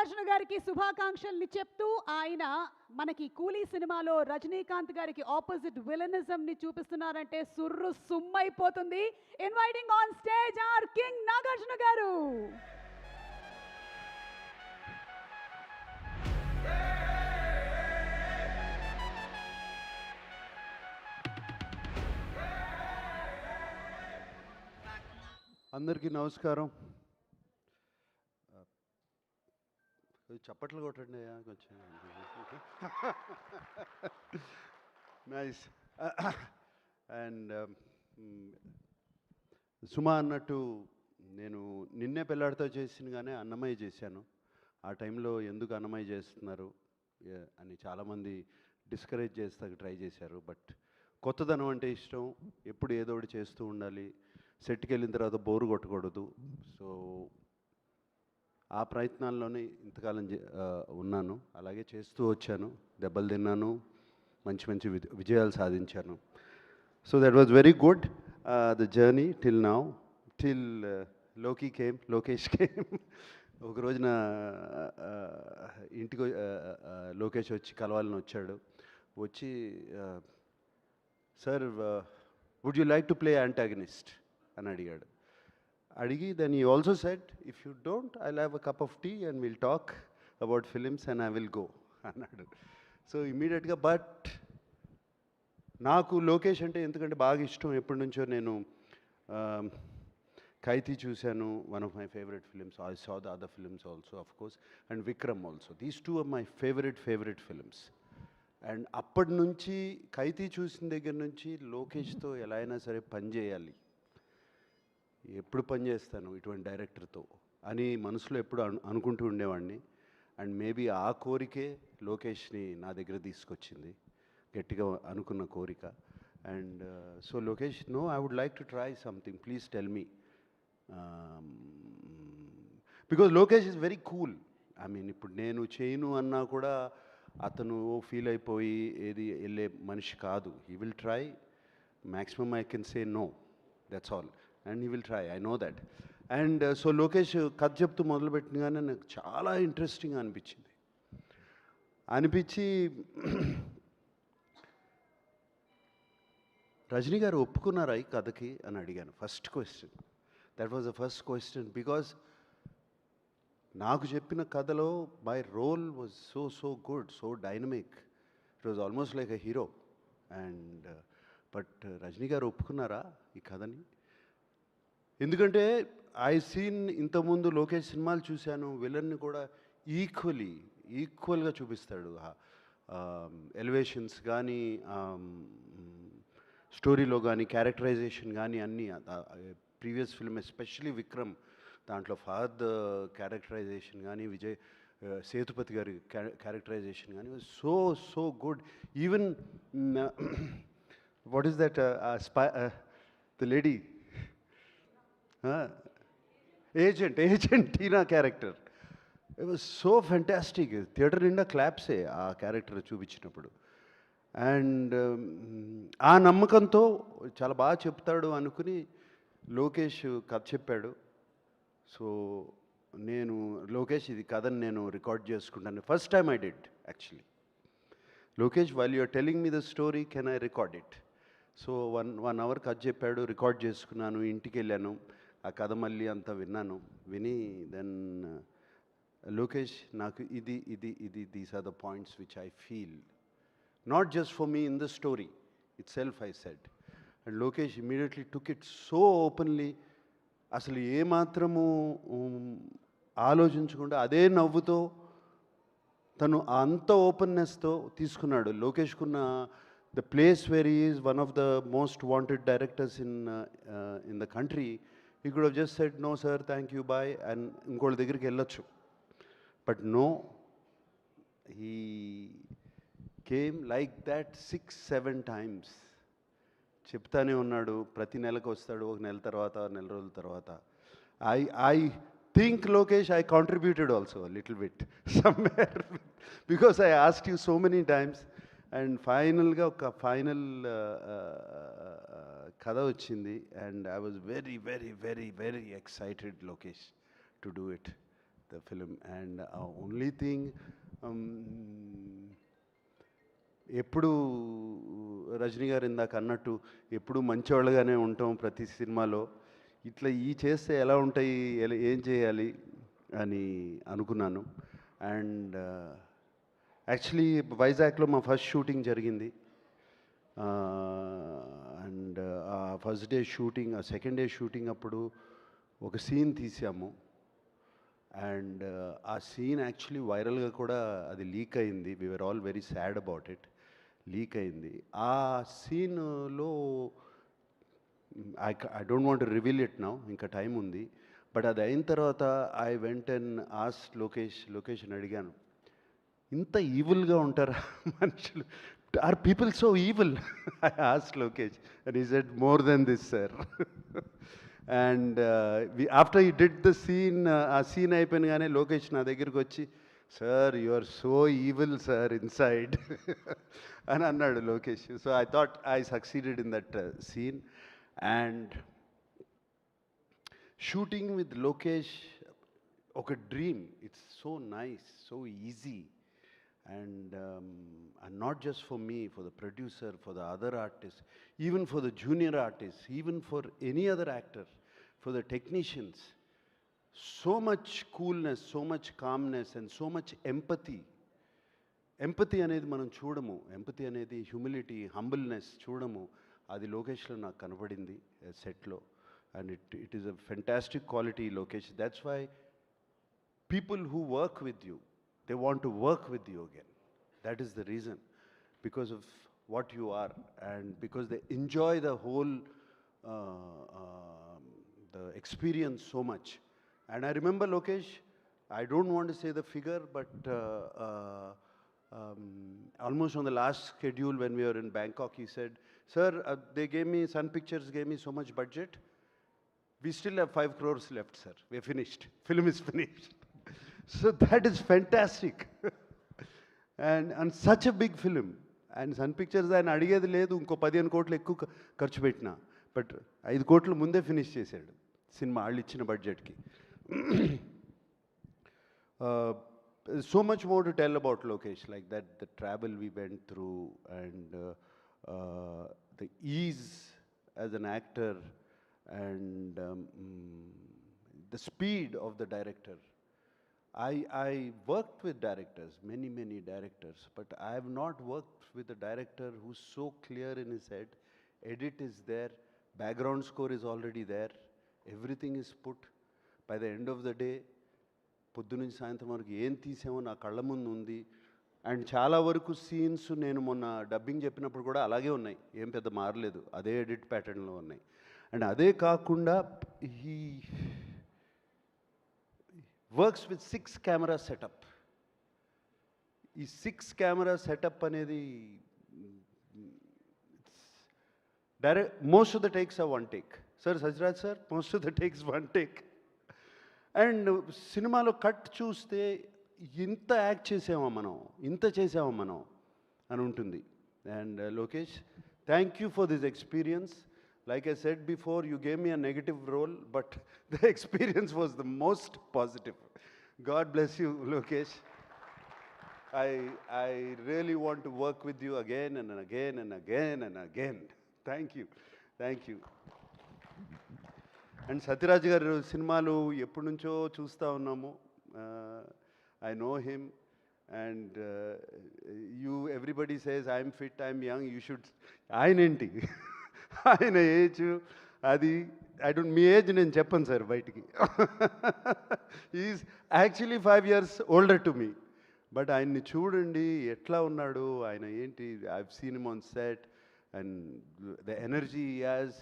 నాగార్జున గారికి శుభాకాంక్షల్ని చెప్తూ ఆయన మనకి కూలీ సినిమాలో రజనీకాంత్ గారికి ఆపోజిట్ విలనిజం ని చూపిస్తున్నారంటే సుర్రు సుమ్మైపోతుంది. Inviting on stage our king Nagarjuna garu. అందరికీ నమస్కారం. చప్పట్లు కొట్టండి కొంచెం. నైస్ అండ్ సుమా అన్నట్టు నేను నిన్నే పెళ్ళాడితో చేసినగానే అన్నమయ్య చేశాను. ఆ టైంలో ఎందుకు అన్నమయ్య చేస్తున్నారు అని చాలామంది డిస్కరేజ్ చేస్తాకు ట్రై చేశారు. బట్ కొత్తదనం అంటే ఇష్టం. ఎప్పుడు ఏదో ఒకటి చేస్తూ ఉండాలి. సెట్కి వెళ్ళిన తర్వాత బోరు కొట్టకూడదు. సో ఆ ప్రయత్నాల్లోనే ఇంతకాలం చే- ఉన్నాను. అలాగే చేస్తూ వచ్చాను. దెబ్బలు తిన్నాను. మంచి మంచి విజయాలు సాధించాను. So that was very good. The journey till now. టిల్లోకి came Lokesh came. ఒక రోజున ఇంటికి లోకేష్ వచ్చి కలవాలని వచ్చాడు. వచ్చి sir would you like to play antagonist? అని అడిగాడు. అడిగి then he also said if you don't I have a cup of tea and will talk about films and I will go అన్నాడు. సో ఇమీడియట్గా బట్ నాకు లోకేష్ అంటే ఎందుకంటే బాగా ఇష్టం. ఎప్పటి నుంచో నేను um, ఖైతీ చూశాను. One of my favourite films I saw the other films also of course and Vikram also these two are my favourite favourite films and అప్పటి నుంచి ఖైతీ చూసిన దగ్గర నుంచి లోకేష్తో ఎలా అయినా సరే పని చేయాలి. ఎప్పుడు పని చేస్తాను ఇటువంటి డైరెక్టర్తో అని మనసులో ఎప్పుడు అను అనుకుంటూ ఉండేవాడిని. అండ్ మేబీ ఆ కోరికే లోకేష్ని నా దగ్గర తీసుకొచ్చింది. గట్టిగా అనుకున్న కోరిక. And uh, so Lokesh no I would like to try something. Please tell me. Because Lokesh is very cool. I mean ఇప్పుడు నేను చేయను అన్నా కూడా అతను ఫీల్ అయిపోయి ఏది వెళ్ళే మనిషి కాదు. He will try. Maximum I can say no. That's all. And he will try I know that and so Lokesh కథ చెప్తూ మొదలుపెట్టినగానే నాకు చాలా ఇంట్రెస్టింగ్ అనిపించింది. అనిపించి రజనీ గారు ఒప్పుకున్నారా ఈ కథకి అని అడిగాను. First question that was the first question because నాకు చెప్పిన కథలో my role was so so good so dynamic it was almost like a hero and but Rajini garu ఒప్పుకున్నారా ఈ కథని? ఎందుకంటే ఐ సీన్ ఇంతకుముందు లోకేష్ సినిమాలు చూశాను విలన్ని కూడా ఈక్వలీ ఈక్వల్గా చూపిస్తాడు. ఎలివేషన్స్ కానీ స్టోరీలో కానీ క్యారెక్టరైజేషన్ కానీ అన్నీ ప్రీవియస్ ఫిల్మ్ ఎస్పెషలీ విక్రమ్ దాంట్లో ఫాద్ క్యారెక్టరైజేషన్ కానీ విజయ్ సేతుపతి గారి క్యారెక్టరైజేషన్ కానీ so so good even what is that spy the lady agent agent Tina character so fantastic theatre నిండా క్లాప్సే ఆ క్యారెక్టర్ చూపించినప్పుడు. అండ్ um, ఆ నమ్మకంతో చాలా బాగా చెప్తాడు అనుకుని లోకేష్ కథ చెప్పాడు. సో నేను లోకేష్ ఇది కథని నేను రికార్డ్ చేసుకుంటాను. First time I did actually Lokesh while you're telling me the story can I record it so one one hour కథ చెప్పాడు రికార్డ్ చేసుకున్నాను ఇంటికి వెళ్ళాను. ఆ కథ మళ్ళీ అంతా విన్నాను. విని దెన్ uh, లోకేష్ నాకు ఇది ఇది ఇది these are the points which I feel not just for me in the story itself I said and Lokesh immediately took it so openly అసలు ఏమాత్రము um, ఆలోచించకుండా అదే నవ్వుతో తను అంత ఓపెన్నెస్తో తీసుకున్నాడు. లోకేష్కున్న the place where is one of the most wanted directors in in the country he could just said no sir thank you bye and ఇంకోళ్ళ దగ్గరికి వెళ్ళొచ్చు. But no he came like that six seven times చెప్తానే ఉన్నాడు ప్రతి నెలకు వస్తాడు ఒక నెల తర్వాత నెల రోజుల తర్వాత. I I think Lokesh I contributed also little bit somewhere because I ask you so many times and ఫైనల్గా ఒక ఫైనల్ కథ వచ్చింది. And I was very very very very excited Lokesh to do it the film and only thing ఎప్పుడు రజనీ గారు ఇందాక అన్నట్టు ఎప్పుడు మంచివాళ్ళుగానే ఉంటాం ప్రతి సినిమాలో. ఇట్లా ఈ చేస్తే ఎలా ఉంటాయి ఎలా ఏం చేయాలి అని అనుకున్నాను. అండ్ యాక్చువల్లీ వైజాగ్లో మా ఫస్ట్ షూటింగ్ జరిగింది. అండ్ ఆ ఫస్ట్ డే షూటింగ్ ఆ సెకండ్ డే షూటింగ్ అప్పుడు ఒక సీన్ తీసాము. అండ్ ఆ సీన్ యాక్చువల్లీ వైరల్గా కూడా అది లీక్ అయింది. We're all very sad about it leak అయింది. ఆ సీన్లో I I don't want reveal it now ఇంకా టైం ఉంది. బట్ అది అయిన తర్వాత I went and ask Lokesh location అడిగాను. ఇంత ఈవిల్గా ఉంటారా మనుషులు? Are people so evil? I ask Lokesh and he said more than this sir and after he did the scene ఆ సీన్ అయిపోయినగానే లోకేష్ నా దగ్గరికి వచ్చి sir you are so evil sir inside అని అన్నాడు Lokesh so I thought I succeeded in that scene and shooting with Lokesh ఒక dream it's so nice so easy and um, and not just for me, for the producer, for the other artists, even for the junior artists, even for any other actor, for the technicians. So much coolness, so much calmness, and so much empathy. Empathy అనేది మనం చూడము empathy అనేది humility humbleness చూడము అది లోకేష్లో నాకు కనపడింది సెట్లో and it it is a fantastic quality Lokesh that's why people who work with you, they want to work with you again. That is the reason. Because of what you are and because they enjoy the whole uh, um, the experience so much. And I remember Lokesh, I don't want to say the figure, but uh, uh, um, almost on the last schedule when we were in Bangkok, he said, Sir, uh, they gave me, Sun Pictures gave me so much budget. We still have five crores left, sir. We're finished. Film is finished. So that is fantastic. and, and such a big film. And Sun Pictures ఆయన అడిగేది లేదు ఇంకో పదిహేను కోట్లు ఎక్కువ ఖ- ఖర్చు పెట్టినా బట్ ఐదు కోట్లు ముందే ఫినిష్ చేశాడు సినిమా వాళ్ళు ఇచ్చిన బడ్జెట్కి uh, so much more to tell about Lokesh, like that the travel we went through and uh, uh, the ease as an actor and um, mm, the speed of the director. I, I worked with directors, many, many directors, but I have not worked with a director who's so clear in his head. Edit is there, background score is already there, everything is put. By the end of the day, పొద్దునుంచి సాయంత్రం వరకు ఏం తీసామో నా కళ్ళ ముందు ఉంది and చాలా వరకు సీన్స్ నేను మొన్న డబ్బింగ్ చెప్పినప్పుడు కూడా అలాగే ఉన్నాయి ఏం పెద్ద మారలేదు అదే ఎడిట్ ప్యాటర్న్లో ఉన్నాయి అండ్ అదే కాకుండా he works with six camera setup ఈ సిక్స్ కెమెరా సెటప్ అనేది direct most of the takes ఆ one take sir Sathyaraj sir most of the takes one take and సినిమాలో కట్ చూస్తే ఇంత యాక్ట్ చేసామా మనం? ఇంత చేసామా మనం? అని ఉంటుంది. And Lokesh thank you for this experience like I said before you gave me a negative role but the experience was the most positive God bless you Lokesh I, I really want to work with you again and again and again and again. Thank you thank you and Sathyaraj garu సినిమాలు ఎప్పటి నుంచో చూస్తూ ఉన్నాము. I know him and you everybody says I'm fit I'm young you should ఆయన ఏంటి? ఆయన age అది I don't me age నేను చెప్పను సార్ బయటికి. Is actually five years older to me but ఆయన్ని చూడండి ఎట్లా ఉన్నాడు ఆయన ఏంటి I seen him on set and the energy as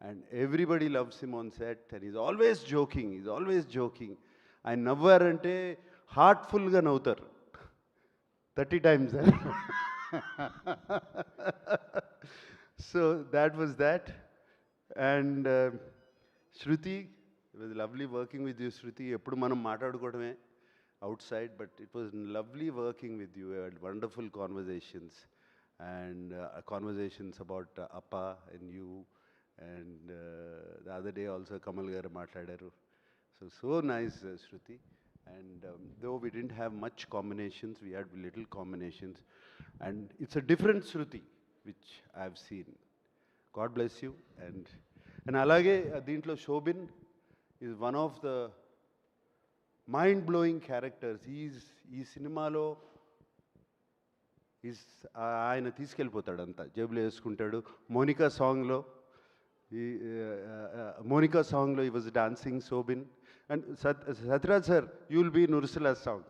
and everybody loves him on set and is always joking is always joking ఆయన నవ్వారంటే హార్ట్ఫుల్గా నవ్వుతారు. Thirty times so that was that and Shruti it was lovely working with you Shruti ఎప్పుడు మనం మాట్లాడుకోవడమే outside, but it was lovely working with you. We had wonderful conversations and uh, conversations about uh, Appa and you. And uh, the other day also Kamal garu matladaru. So, so nice, uh, Shruti. And um, though we didn't have much combinations, we had little combinations. And it's a different Shruti, which I've seen god bless you and and అలాగే uh, దీంట్లో Soubin is one of the mind blowing characters is ఈ సినిమాలో is ఆయన తీసుకెళ్ళిపోతాడు అంతా. జేబులో వేసుకుంటాడు. మోనికా సాంగ్లో ఈ మోనికా సాంగ్లో ఈ వాజ్ డాన్సింగ్ సోబిన్ అండ్ సత్ Sathyaraj sir you will be నురుసులా song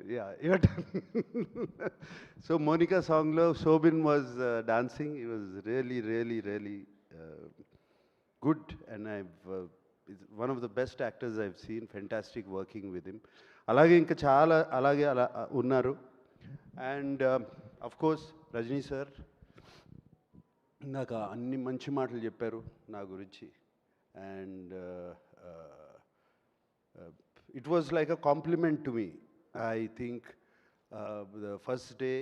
yeah so Monica సాంగ్లో Soubin was dancing he was really really really good and I one of the best actors best seen fantastic working with him అలాగే ఇంకా చాలా అలాగే అలా ఉన్నారు. And of course Rajini sir ఇందాక అన్ని మంచి మాటలు చెప్పారు నా గురించి. And it was like a compliment to me I think the first day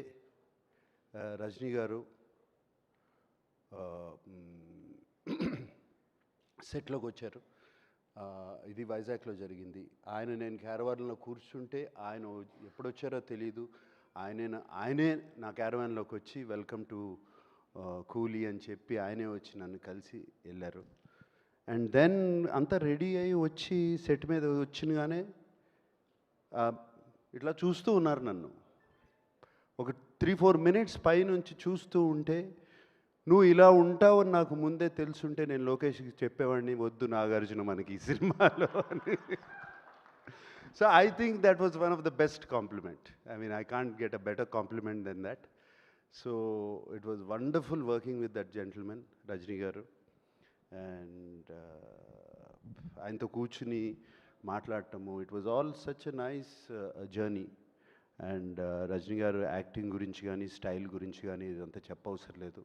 Rajini garu సెట్లోకి వచ్చారు. ఇది వైజాగ్లో జరిగింది. ఆయన నేను క్యారవాన్లో కూర్చుంటే ఆయన ఎప్పుడొచ్చారో ఎప్పుడు వచ్చారో తెలియదు ఆయనే ఆయనే నా క్యారవాన్లోకి వచ్చి వెల్కమ్ టు కూలీ అని చెప్పి ఆయనే వచ్చి నన్ను కలిసి వెళ్ళారు. అండ్ దెన్ అంతా రెడీ అయ్యి వచ్చి సెట్ మీద వచ్చినగానే ఇట్లా చూస్తూ ఉన్నారు నన్ను. ఒక త్రీ ఫోర్ మినిట్స్ పైనుంచి చూస్తూ ఉంటే నువ్వు ఇలా ఉంటావని నాకు ముందే తెలుసుంటే నేను లోకేష్కి చెప్పేవాడిని వద్దు నాగార్జున మనకి ఈ సినిమాలో అని. So I think that was one of the best compliment I mean I can't get a better compliment than that so it was wonderful working with that gentlemen Rajini garu and ఆయనతో కూర్చుని మాట్లాడటము. It was all such a nice journey and Rajini garu acting గురించి కానీ style గురించి కానీ ఇదంతా చెప్పవసరం లేదు.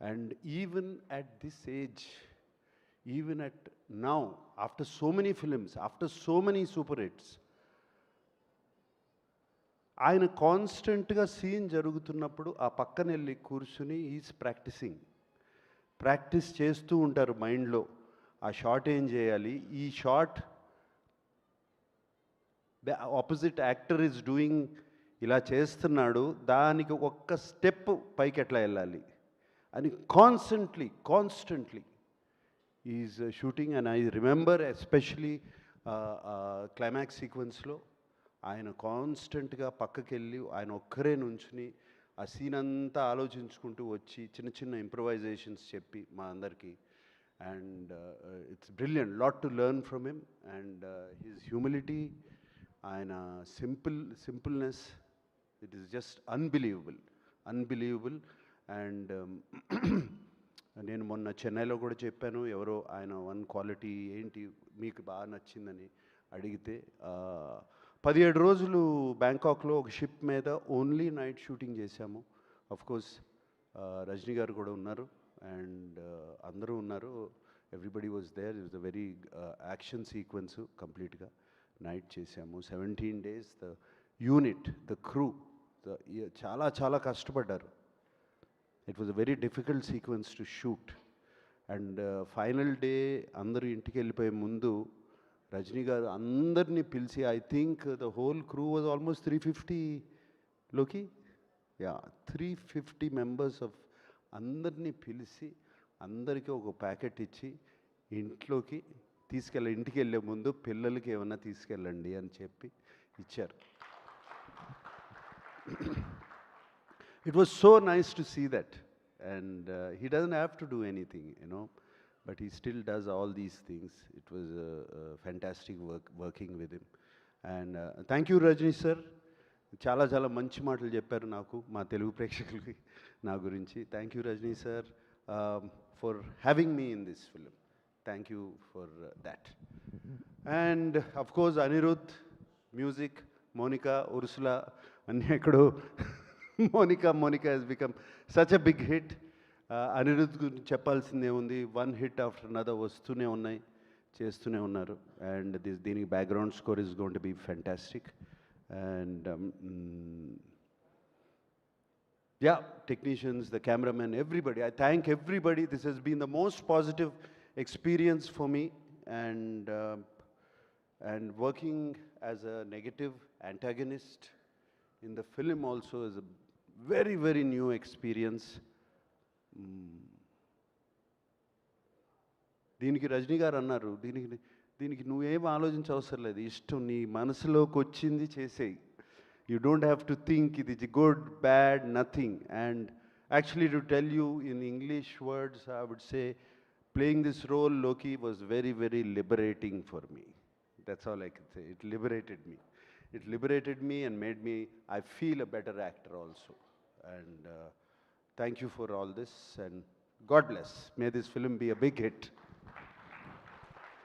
And even at this age even at now after so many films after so many super hits ఆయన కాన్స్టెంట్గా సీన్ జరుగుతున్నప్పుడు ఆ పక్కన వెళ్ళి కూర్చుని ఈజ్ ప్రాక్టీసింగ్ ప్రాక్టీస్ చేస్తూ ఉంటారు మైండ్లో ఆ షాట్ ఏం చేయాలి? ఈ shot opposite actor is doing ఇలా చేస్తున్నాడు దానికి ఒక్క స్టెప్ పైకి ఎట్లా వెళ్ళాలి? అని constantly constantly is shooting and I remember especially climax సీక్వెన్స్లో ఆయన కాన్స్టెంట్గా పక్కకి వెళ్ళి ఆయన ఒక్కరే నుంచుని ఆ సీన్ అంతా ఆలోచించుకుంటూ వచ్చి చిన్న చిన్న ఇంప్రవైజేషన్స్ చెప్పి మా అందరికీ. And it's brilliant lot to learn from him and his humility ఆయన simple simpleness it is just unbelievable unbelievable and నేను మొన్న చెన్నైలో కూడా చెప్పాను ఎవరో ఆయన వన్ క్వాలిటీ ఏంటి మీకు బాగా నచ్చిందని అడిగితే పదిహేడు రోజులు బ్యాంకాక్లో ఒక షిప్ మీద ఓన్లీ నైట్ షూటింగ్ చేశాము. అఫ్ కోర్స్ రజనీ గారు కూడా ఉన్నారు. అండ్ అందరూ ఉన్నారు. Everybody was there is the very action sequence కంప్లీట్గా నైట్ చేసాము seventeen days the unit the crew the చాలా చాలా కష్టపడ్డారు. It was a very difficult sequence to shoot and final day అందరూ ఇంటికి వెళ్ళిపోయే ముందు రజనీ గారు అందరినీ పిలిచి I think the whole crew was almost three ఫిఫ్టీలోకి yeah three fifty members of అందరినీ పిలిచి అందరికీ ఒక ప్యాకెట్ ఇచ్చి ఇంట్లోకి తీసుకెళ్ళ ఇంటికి వెళ్ళే ముందు పిల్లలకి ఏమన్నా తీసుకెళ్ళండి అని చెప్పి ఇచ్చారు. It was so nice to see that and he doesn't have to do anything you know but he still does all these things it was fantastic work working with him and thank you Rajini sir చాలా చాలా మంచి మాటలు చెప్పారు నాకు మా తెలుగు ప్రేక్షకులకి నా గురించి. Thank you Rajini sir for having me in this film thank you for that and of course Anirudh music Monica Ursula అన్నీ ఎక్కడో. Monica Monica has become such a big hit Anirudh గురించి చెప్పాల్సిందే ఉంది. వన్ హిట్ ఆఫ్టర్ అనదర్ వస్తూనే ఉన్నాయి చేస్తూనే ఉన్నారు. And this దీనికి background score is going to be fantastic and yeah technicians the cameramen everybody I thank everybody this has been the most positive experience for me and uh, And working as a negative antagonist in the film also is a very, very new experience. దీనికి రజనీ గారు అన్నారు దీనికి దీనికి నువ్వేం ఆలోచించ అవసరం లేదు ఇష్టం నీ మనసులోకి వచ్చింది చేసేయి. You don't have to think ఇది good bad nothing and actually to tell you in English words I would say playing this role, Loki, was very, very liberating for me. That's all I can say. It liberated me. It liberated me and made me, I feel a better actor also. And uh, thank you for all this and God bless. May this film be a big hit.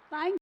Thank